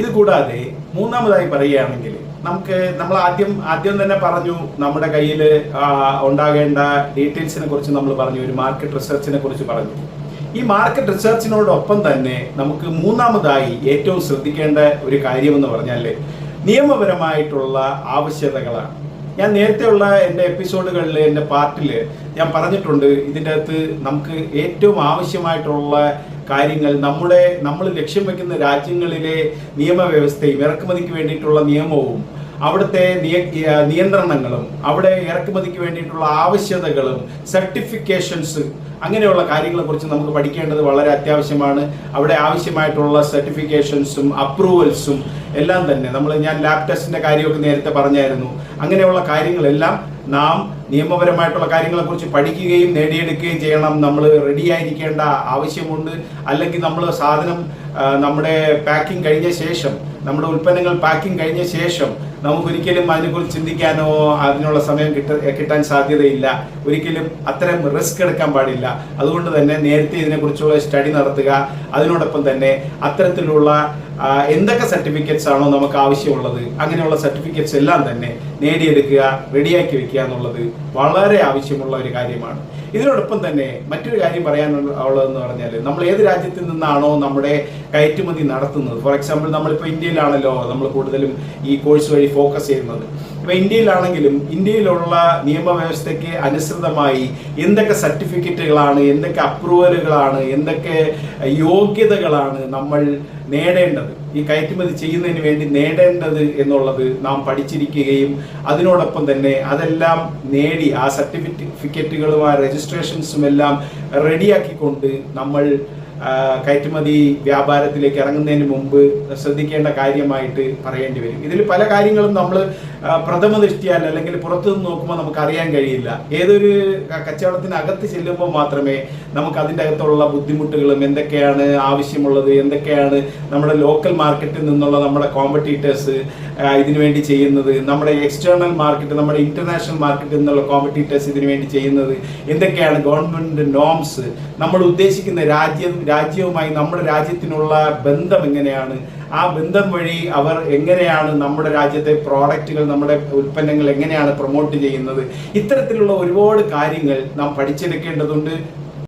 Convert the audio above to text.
ഇത് കൂടാതെ മൂന്നാമതായി പറയുകയാണെങ്കിൽ നമുക്ക് നമ്മൾ ആദ്യം ആദ്യം തന്നെ പറഞ്ഞു നമ്മുടെ കയ്യിൽ ഉണ്ടാകേണ്ട ഡീറ്റെയിൽസിനെ കുറിച്ച് നമ്മൾ പറഞ്ഞു ഒരു മാർക്കറ്റ് റിസർച്ചിനെ കുറിച്ച് പറഞ്ഞു. ഈ മാർക്കറ്റ് റിസർച്ചിനോടൊപ്പം തന്നെ നമുക്ക് മൂന്നാമതായി ഏറ്റവും ശ്രദ്ധിക്കേണ്ട ഒരു കാര്യമെന്ന് പറഞ്ഞാൽ നിയമപരമായിട്ടുള്ള ആവശ്യതകളാണ് ഞാൻ നേരത്തെയുള്ള എന്റെ എപ്പിസോഡുകളിൽ എന്റെ പാർട്ടിൽ ഞാൻ പറഞ്ഞിട്ടുണ്ട് ഇതിന്റെ അകത്ത് നമുക്ക് ഏറ്റവും ആവശ്യമായിട്ടുള്ള കാര്യങ്ങൾ നമ്മുടെ നമ്മൾ ലക്ഷ്യം വെക്കുന്ന രാജ്യങ്ങളിലെ നിയമവ്യവസ്ഥയും ഇറക്കുമതിക്ക് വേണ്ടിയിട്ടുള്ള നിയമവും അവിടുത്തെ നിയന്ത്രണങ്ങളും അവിടെ ഇറക്കുമതിക്ക് വേണ്ടിയിട്ടുള്ള ആവശ്യതകളും സർട്ടിഫിക്കേഷൻസ് അങ്ങനെയുള്ള കാര്യങ്ങളെ കുറിച്ച് നമുക്ക് പഠിക്കേണ്ടത് വളരെ അത്യാവശ്യമാണ്. അവിടെ ആവശ്യമായിട്ടുള്ള സർട്ടിഫിക്കേഷൻസും അപ്രൂവൽസും എല്ലാം തന്നെ. നമ്മൾ ഞാൻ ലാബ് ടെസ്റ്റിന്റെ കാര്യമൊക്കെ നേരത്തെ പറഞ്ഞായിരുന്നു. അങ്ങനെയുള്ള കാര്യങ്ങളെല്ലാം നാം നിയമപരമായിട്ടുള്ള കാര്യങ്ങളെ കുറിച്ച് പഠിക്കുകയും നേടിയെടുക്കുകയും ചെയ്യണം. നമ്മൾ റെഡിയായിരിക്കേണ്ട ആവശ്യമുണ്ട്. അല്ലെങ്കിൽ നമ്മൾ സാധനം നമ്മുടെ പാക്കിംഗ് കഴിഞ്ഞ ശേഷം നമ്മുടെ ഉൽപ്പന്നങ്ങൾ പാക്കിംഗ് കഴിഞ്ഞ ശേഷം നമുക്കൊരിക്കലും അതിനെക്കുറിച്ച് ചിന്തിക്കാനോ അതിനുള്ള സമയം കിട്ട കിട്ടാൻ സാധ്യതയില്ല. ഒരിക്കലും അത്തരം റിസ്ക് എടുക്കാൻ പാടില്ല. അതുകൊണ്ട് തന്നെ നേരത്തെ ഇതിനെക്കുറിച്ചുള്ള സ്റ്റഡി നടത്തുക. അതിനോടൊപ്പം തന്നെ അത്തരത്തിലുള്ള എന്തൊക്കെ സർട്ടിഫിക്കറ്റ്സ് ആണോ നമുക്ക് ആവശ്യമുള്ളത് അങ്ങനെയുള്ള സർട്ടിഫിക്കറ്റ്സ് എല്ലാം തന്നെ നേടിയെടുക്കുക റെഡിയാക്കി വെക്കുക എന്നുള്ളത് വളരെ ആവശ്യമുള്ള ഒരു കാര്യമാണ്. ഇതിനോടൊപ്പം തന്നെ മറ്റൊരു കാര്യം പറയാനുള്ളതെന്ന് പറഞ്ഞാൽ നമ്മൾ ഏത് രാജ്യത്തിൽ നിന്നാണോ നമ്മുടെ കയറ്റുമതി നടത്തുന്നത്? ഫോർ എക്സാമ്പിൾ നമ്മളിപ്പോൾ ഇന്ത്യയിലാണല്ലോ നമ്മൾ കൂടുതലും ഈ കോഴ്സ് വഴി ഫോക്കസ് ചെയ്യുന്നത്. ഇപ്പൊ ഇന്ത്യയിലാണെങ്കിലും ഇന്ത്യയിലുള്ള നിയമവ്യവസ്ഥയ്ക്ക് അനുസൃതമായി എന്തൊക്കെ സർട്ടിഫിക്കറ്റുകളാണ് എന്തൊക്കെ അപ്രൂവലുകളാണ് എന്തൊക്കെ യോഗ്യതകളാണ് നമ്മൾ നേടേണ്ടത്? ഈ കയറ്റുമതി ചെയ്യുന്നതിന് വേണ്ടി നേടേണ്ടത് എന്നുള്ളത് നാം പഠിച്ചിരിക്കുകയും അതിനോടൊപ്പം തന്നെ അതെല്ലാം നേടി ആ സർട്ടിഫിക്കറ്റുകളും ആ രജിസ്ട്രേഷൻസും എല്ലാം റെഡിയാക്കിക്കൊണ്ട് നമ്മൾ കയറ്റുമതി വ്യാപാരത്തിലേക്ക് ഇറങ്ങുന്നതിന് മുമ്പ് ശ്രദ്ധിക്കേണ്ട കാര്യമായിട്ട് പറയേണ്ടി വരും. ഇതിൽ പല കാര്യങ്ങളും നമ്മൾ പ്രഥമ ദൃഷ്ടിയാൽ അല്ലെങ്കിൽ പുറത്തുനിന്ന് നോക്കുമ്പോൾ നമുക്ക് അറിയാൻ കഴിയില്ല. ഏതൊരു കച്ചവടത്തിനകത്ത് ചെല്ലുമ്പോൾ മാത്രമേ നമുക്ക് അതിന്റെ അകത്തുള്ള ബുദ്ധിമുട്ടുകളും എന്തൊക്കെയാണ് ആവശ്യമുള്ളത് എന്തൊക്കെയാണ് നമ്മുടെ ലോക്കൽ മാർക്കറ്റിൽ നിന്നുള്ള നമ്മുടെ കോമ്പറ്റീറ്റേഴ്സ് ഇതിനു വേണ്ടി ചെയ്യുന്നത് നമ്മുടെ എക്സ്റ്റേണൽ മാർക്കറ്റ് നമ്മുടെ ഇന്റർനാഷണൽ മാർക്കറ്റ് എന്നുള്ള കോമ്പറ്റീറ്റേഴ്സ് ഇതിനു വേണ്ടി ചെയ്യുന്നത് എന്തൊക്കെയാണ് ഗവൺമെന്റ് നോംസ് നമ്മൾ ഉദ്ദേശിക്കുന്ന രാജ്യം രാജ്യവുമായി നമ്മുടെ രാജ്യത്തിനുള്ള ബന്ധം എങ്ങനെയാണ്? ആ ബന്ധം വഴി അവർ എങ്ങനെയാണ് നമ്മുടെ രാജ്യത്തെ പ്രോഡക്റ്റുകൾ നമ്മുടെ ഉൽപ്പന്നങ്ങൾ എങ്ങനെയാണ് പ്രൊമോട്ട് ചെയ്യുന്നത്? ഇത്തരത്തിലുള്ള ഒരുപാട് കാര്യങ്ങൾ നാം പഠിച്ചെടുക്കേണ്ടതുണ്ട്.